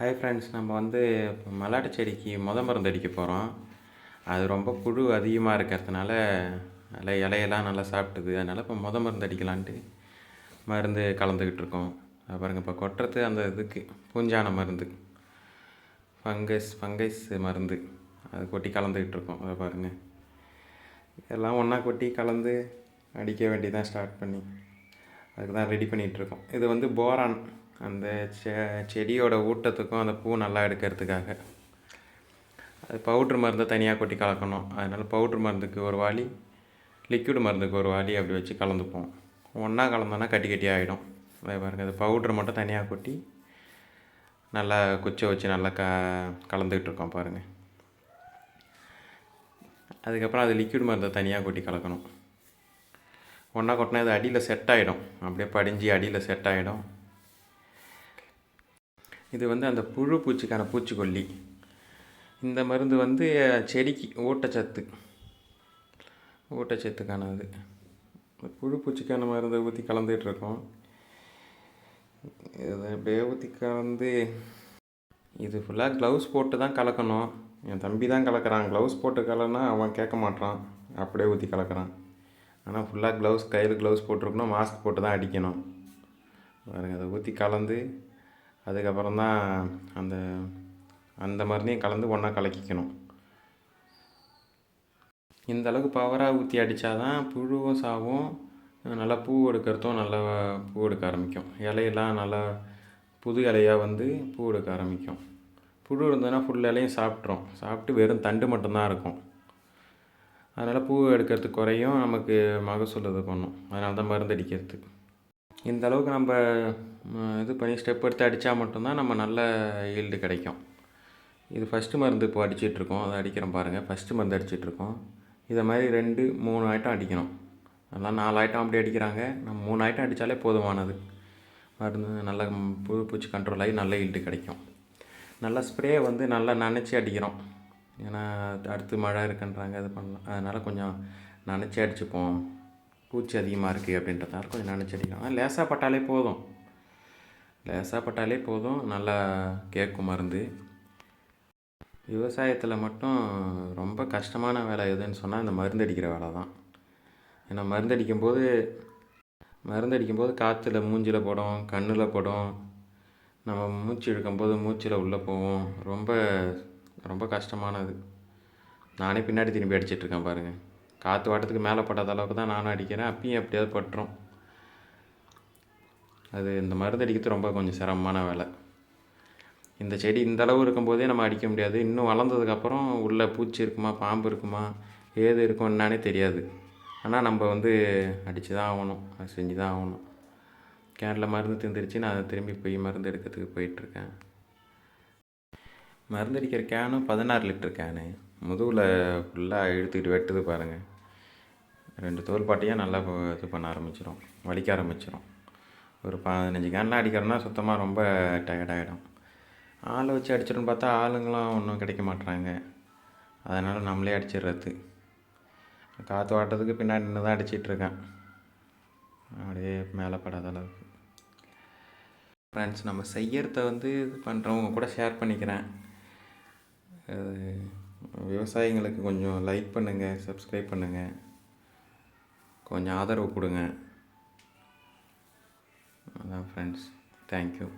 Hi friends நம்ம வந்து இப்போ செடிக்கு முத மருந்து அடிக்க போகிறோம் அது ரொம்ப புழு அதிகமாக இருக்கிறதுனால அதில் இலையெல்லாம் நல்லா சாப்பிட்டுது. அதனால் இப்போ முத மருந்து அடிக்கலான்ட்டு மருந்து கலந்துக்கிட்டு இருக்கோம். பாருங்கள் இப்போ கொட்டுறது அந்த இதுக்கு பூஞ்சான மருந்து. ஃபங்கஸ் ஃபங்கஸ் மருந்து. அது கொட்டி கலந்துக்கிட்டு இருக்கோம். அதை பாருங்கள் எல்லாம் ஒன்றா கொட்டி கலந்து அடிக்க வேண்டியதான் ஸ்டார்ட் பண்ணி. அதுக்கு தான் ரெடி பண்ணிகிட்ருக்கோம் இது வந்து போரான் அந்த செ செடியோட ஊட்டத்துக்கும் அந்த பூ நல்லா எடுக்கிறதுக்காக. அது பவுட்ரு மருந்தை தனியாக கொட்டி கலக்கணும். அதனால் பவுட்ரு மருந்துக்கு ஒரு வாளி லிக்விட் மருந்துக்கு ஒரு வாளி அப்படி வச்சு கலந்துப்போம். ஒன்றா கலந்தோன்னா கட்டி கட்டி ஆகிடும் அதே பாருங்கள் அது பவுட்ரு மட்டும் தனியாக கொட்டி நல்லா குச்சை வச்சு நல்லா க கலந்துக்கிட்டு இருக்கோம் பாருங்கள் அதுக்கப்புறம் அது லிக்விட் மருந்தை தனியாக கொட்டி கலக்கணும். ஒன்றா கொட்டினா அது அடியில் செட் ஆகிடும் அப்படியே படிஞ்சு அடியில் செட் ஆகிடும் இது வந்து அந்த புழு பூச்சிக்கான பூச்சிக்கொல்லி. இந்த மருந்து வந்து செடிக்கு ஊட்டச்சத்து. ஊட்டச்சத்துக்கானது. புழு பூச்சிக்கான மருந்தை ஊற்றி கலந்துகிட்ருக்கோம் இதை அப்படியே ஊற்றி கலந்து இது ஃபுல்லாக க்ளவுஸ் போட்டு தான் கலக்கணும். என் தம்பி தான் கலக்கிறான். க்ளவுஸ் போட்டு கலனா அவன் கேட்க மாட்டான் அப்படியே ஊற்றி கலக்கிறான். ஆனால் ஃபுல்லாக க்ளவுஸ் கையில் க்ளவுஸ் போட்டிருக்கணும். மாஸ்க் போட்டு தான் அடிக்கணும். பாருங்கள் அதை ஊற்றி கலந்து அதுக்கப்புறம் தான் அந்த அந்த மருந்தையும் கலந்து ஒன்றா கலக்கிக்கணும். இந்த அளவுக்கு பவராக ஊற்றி அடித்தா தான் புழுவும் சாவும் நல்லா பூ எடுக்கிறதும் நல்லா பூ எடுக்க ஆரம்பிக்கும். இலையெல்லாம் நல்லா புது இலையாக வந்து பூ எடுக்க ஆரம்பிக்கும். புழு இருந்ததுன்னா ஃபுல் இலையும் சாப்பிட்ரும் சாப்பிட்டு வெறும் தண்டு மட்டும்தான் இருக்கும். அதனால் பூ எடுக்கிறதுக்கு குறையும். நமக்கு மகசூல் இது பண்ணும். அதனால தான் மருந்து அடிக்கிறது இந்த அளவுக்கு நம்ம இது பண்ணி ஸ்டெப் எடுத்து அடித்தா மட்டும்தான் நம்ம நல்ல ஈல்டு கிடைக்கும். இது ஃபஸ்ட்டு மருந்து இப்போ அடிச்சிட்ருக்கோம் அதை அடிக்கிறோம் பாருங்கள் ஃபஸ்ட்டு மருந்து அடிச்சிட்ருக்கோம் இதை மாதிரி ரெண்டு மூணு ஐட்டம் அடிக்கணும். அதெல்லாம் நாலு ஐட்டம் அப்படி அடிக்கிறாங்க. நம்ம மூணு ஐட்டம் அடித்தாலே போதுமானது. மருந்து நல்ல புழு பூச்சி கண்ட்ரோல் ஆகி நல்ல ஈல்டு கிடைக்கும். நல்லா ஸ்ப்ரே வந்து நல்லா நனைச்சி அடிக்கிறோம். ஏன்னா அடுத்து மழை இருக்குன்றாங்க. இது பண்ணலாம் அதனால் கொஞ்சம் நனைச்சி அடிச்சுப்போம். பூச்சி அதிகமாக இருக்குது அப்படின்றதா கொஞ்சம் நனைச்சி அடிக்கலாம் லேசாக பட்டாலே போதும். லேசாக பட்டாலே போதும். நல்லா கேட்கும் மருந்து. விவசாயத்தில் மட்டும் ரொம்ப கஷ்டமான வேலை எதுன்னு சொன்னால் இந்த மருந்து அடிக்கிற வேலை தான். ஏன்னா மருந்து அடிக்கும்போது மருந்து அடிக்கும்போது காற்றுல மூஞ்சில் படும் கண்ணில் படும். நம்ம மூச்சு இழுக்கும்போது மூச்சில் உள்ளே போவோம் ரொம்ப ரொம்ப கஷ்டமானது. நானே பின்னாடி திரும்பி அடிச்சிட்ருக்கேன் பாருங்கள் காற்று வாட்டத்துக்கு மேலே படாத அளவுக்கு தான் நானும் அடிக்கிறேன். அப்பயும் எப்படியாவது பட்டுரும். அது இந்த மருந்து அடிக்கிறது ரொம்ப கொஞ்சம் சிரமமான வேலை. இந்த செடி இந்த அளவு இருக்கும்போதே நம்ம அடிக்க முடியாது. இன்னும் வளர்ந்ததுக்கப்புறம் உள்ளே பூச்சி இருக்குமா பாம்பு இருக்குமா ஏது இருக்கும் என்னன்னே தெரியாது. ஆனால் நம்ம வந்து அடித்து தான் ஆகணும். அது செஞ்சு தான் ஆகணும். கேனில் மருந்து தந்துருச்சு நான் திரும்பி போய் மருந்து எடுக்கிறதுக்கு போயிட்டுருக்கேன் மருந்து அடிக்கிற கேனும் பதினாறு லிட்டர் கேனு. முதுகில் ஃபுல்லாக இழுத்துக்கிட்டு வெட்டுது பாருங்கள் ரெண்டு தோல் நல்லா இது பண்ண ஆரம்பிச்சிடும் வலிக்க ஆரம்பிச்சிடும் ஒரு பதினஞ்சு கேன்லாம் அடிக்கிறோன்னா சுத்தமாக ரொம்ப டயர்டாகிடும் ஆளை வச்சு அடிச்சிடும்னு பார்த்தா ஆளுங்களாம் ஒன்றும் கிடைக்க மாட்டுறாங்க அதனால் நம்மளே அடிச்சிடுறது காற்று வாட்டத்துக்கு பின்னாடி நின்று தான் அடிச்சிட்ருக்கேன். அப்படியே மேலே படாத அளவுக்கு. ஃப்ரெண்ட்ஸ் நம்ம செய்யறத வந்து இது பண்ணுறவங்க கூட ஷேர் பண்ணிக்கிறேன். விவசாயிங்களுக்கு கொஞ்சம் லைக் பண்ணுங்கள் சப்ஸ்கிரைப் பண்ணுங்கள் கொஞ்சம் ஆதரவு கொடுங்க. அதான் ஃப்ரெண்ட்ஸ் தேங்க்யூ